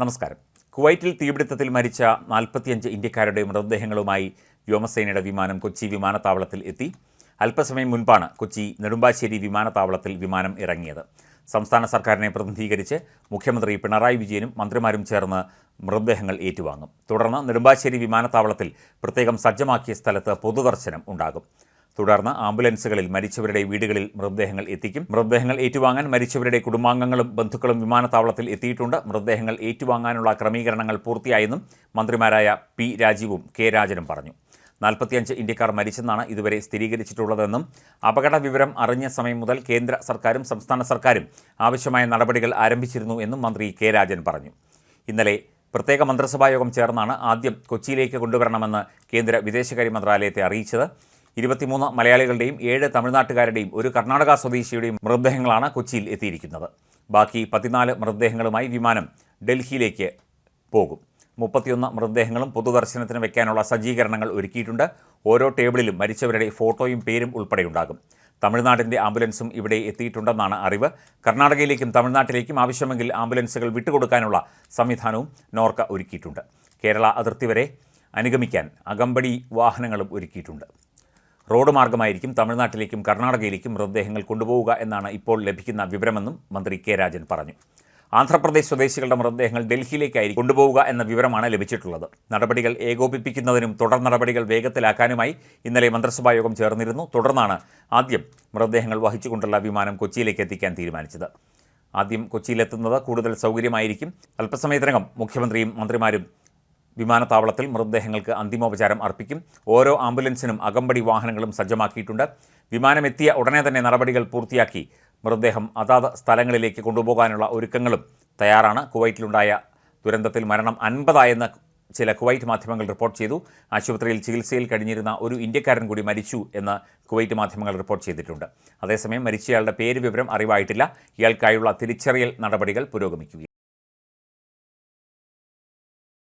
നമസ്കാരം. കുവൈറ്റിൽ തീപിടുത്തത്തിൽ മരിച്ച നാൽപ്പത്തിയഞ്ച് ഇന്ത്യക്കാരുടെ മൃതദേഹങ്ങളുമായി വ്യോമസേനയുടെ വിമാനം കൊച്ചി വിമാനത്താവളത്തിൽ എത്തി. അല്പസമയം മുൻപാണ് കൊച്ചി നെടുമ്പാശ്ശേരി വിമാനത്താവളത്തിൽ വിമാനം ഇറങ്ങിയത്. സംസ്ഥാന സർക്കാരിനെ പ്രതിനിധീകരിച്ച് മുഖ്യമന്ത്രി പിണറായി വിജയനും മന്ത്രിമാരും ചേർന്ന് മൃതദേഹങ്ങൾ ഏറ്റുവാങ്ങും. തുടർന്ന് നെടുമ്പാശ്ശേരി വിമാനത്താവളത്തിൽ പ്രത്യേകം സജ്ജമാക്കിയ സ്ഥലത്ത് പൊതുദർശനം ഉണ്ടാകും. തുടർന്ന് ആംബുലൻസുകളിൽ മരിച്ചവരുടെ വീടുകളിൽ മൃതദേഹങ്ങൾ എത്തിക്കും. മൃതദേഹങ്ങൾ ഏറ്റുവാങ്ങാൻ മരിച്ചവരുടെ കുടുംബാംഗങ്ങളും ബന്ധുക്കളും വിമാനത്താവളത്തിൽ എത്തിയിട്ടുണ്ട്. മൃതദേഹങ്ങൾ ഏറ്റുവാങ്ങാനുള്ള ക്രമീകരണങ്ങൾ പൂർത്തിയായെന്നും മന്ത്രിമാരായ പി രാജീവും കെ രാജനും പറഞ്ഞു. നാൽപ്പത്തിയഞ്ച് ഇന്ത്യക്കാർ മരിച്ചെന്നാണ് ഇതുവരെ സ്ഥിരീകരിച്ചിട്ടുള്ളതെന്നും അപകട വിവരം അറിഞ്ഞ സമയം മുതൽ കേന്ദ്ര സർക്കാരും സംസ്ഥാന സർക്കാരും ആവശ്യമായ നടപടികൾ ആരംഭിച്ചിരുന്നു എന്നും മന്ത്രി കെ രാജൻ പറഞ്ഞു. ഇന്നലെ പ്രത്യേക മന്ത്രിസഭായോഗം ചേർന്നാണ് ആദ്യം കൊച്ചിയിലേക്ക് കൊണ്ടുവരണമെന്ന് കേന്ദ്ര വിദേശകാര്യ മന്ത്രാലയത്തെ അറിയിച്ചത്. ഇരുപത്തിമൂന്ന് മലയാളികളുടെയും ഏഴ് തമിഴ്നാട്ടുകാരുടെയും ഒരു കർണാടക സ്വദേശിയുടെയും മൃതദേഹങ്ങളാണ് കൊച്ചിയിൽ എത്തിയിരിക്കുന്നത്. ബാക്കി പതിനാല് മൃതദേഹങ്ങളുമായി വിമാനം ഡൽഹിയിലേക്ക് പോകും. മുപ്പത്തിയൊന്ന് മൃതദേഹങ്ങളും പൊതുദർശനത്തിന് വയ്ക്കാനുള്ള സജ്ജീകരണങ്ങൾ ഒരുക്കിയിട്ടുണ്ട്. ഓരോ ടേബിളിലും മരിച്ചവരുടെ ഫോട്ടോയും പേരും ഉൾപ്പെടെയുണ്ടാകും. തമിഴ്നാടിന്റെ ആംബുലൻസും ഇവിടെ എത്തിയിട്ടുണ്ടെന്നാണ് അറിവ്. കർണാടകയിലേക്കും തമിഴ്നാട്ടിലേക്കും ആവശ്യമെങ്കിൽ ആംബുലൻസുകൾ വിട്ടുകൊടുക്കാനുള്ള സംവിധാനവും നോർക്ക ഒരുക്കിയിട്ടുണ്ട്. കേരള അതിർത്തി വരെ അനുഗമിക്കാൻ അകമ്പടി വാഹനങ്ങളും ഒരുക്കിയിട്ടുണ്ട്. റോഡ് മാർഗമായിരിക്കും തമിഴ്നാട്ടിലേക്കും കർണാടകയിലേക്കും മൃതദേഹങ്ങൾ കൊണ്ടുപോവുക എന്നാണ് ഇപ്പോൾ ലഭിക്കുന്ന വിവരമെന്നും മന്ത്രി കെ രാജൻ പറഞ്ഞു. ആന്ധ്രാപ്രദേശ് സ്വദേശികളുടെ മൃതദേഹങ്ങൾ ഡൽഹിയിലേക്കായി കൊണ്ടുപോവുക എന്ന വിവരമാണ് ലഭിച്ചിട്ടുള്ളത്. നടപടികൾ ഏകോപിപ്പിക്കുന്നതിനും തുടർ നടപടികൾ വേഗത്തിലാക്കാനുമായി ഇന്നലെ മന്ത്രിസഭാ യോഗം ചേർന്നിരുന്നു. തുടർന്നാണ് ആദ്യം മൃതദേഹങ്ങൾ വഹിച്ചുകൊണ്ടുള്ള വിമാനം കൊച്ചിയിലേക്ക് എത്തിക്കാൻ തീരുമാനിച്ചത്. ആദ്യം കൊച്ചിയിലെത്തുന്നത് കൂടുതൽ സൗകര്യമായിരിക്കും. അല്പസമയത്തിനകം മുഖ്യമന്ത്രിയും മന്ത്രിമാരും വിമാനത്താവളത്തിൽ മൃതദേഹങ്ങൾക്ക് അന്തിമോപചാരം അർപ്പിക്കും. ഓരോ ആംബുലൻസിനും അകമ്പടി വാഹനങ്ങളും സജ്ജമാക്കിയിട്ടുണ്ട്. വിമാനമെത്തിയ ഉടനെ തന്നെ നടപടികൾ പൂർത്തിയാക്കി. മൃതദേഹം അതാത് സ്ഥലങ്ങളിലേക്ക് കൊണ്ടുപോകാനുള്ള ഒരുക്കങ്ങളും തയ്യാറാണ്. കുവൈറ്റിലുണ്ടായ ദുരന്തത്തിൽ മരണം അൻപതായെന്ന് ചില കുവൈറ്റ് മാധ്യമങ്ങൾ റിപ്പോർട്ട് ചെയ്തു. ആശുപത്രിയിൽ ചികിത്സയിൽ കഴിഞ്ഞിരുന്ന ഒരു ഇന്ത്യക്കാരൻ കൂടി മരിച്ചു എന്ന് കുവൈറ്റ് മാധ്യമങ്ങൾ റിപ്പോർട്ട് ചെയ്തിട്ടുണ്ട്. അതേസമയം മരിച്ചയാളുടെ പേര് വിവരം അറിവായിട്ടില്ല. ഇയാൾക്കായുള്ള തിരിച്ചറിയൽ നടപടികൾ പുരോഗമിക്കുകയാണ്.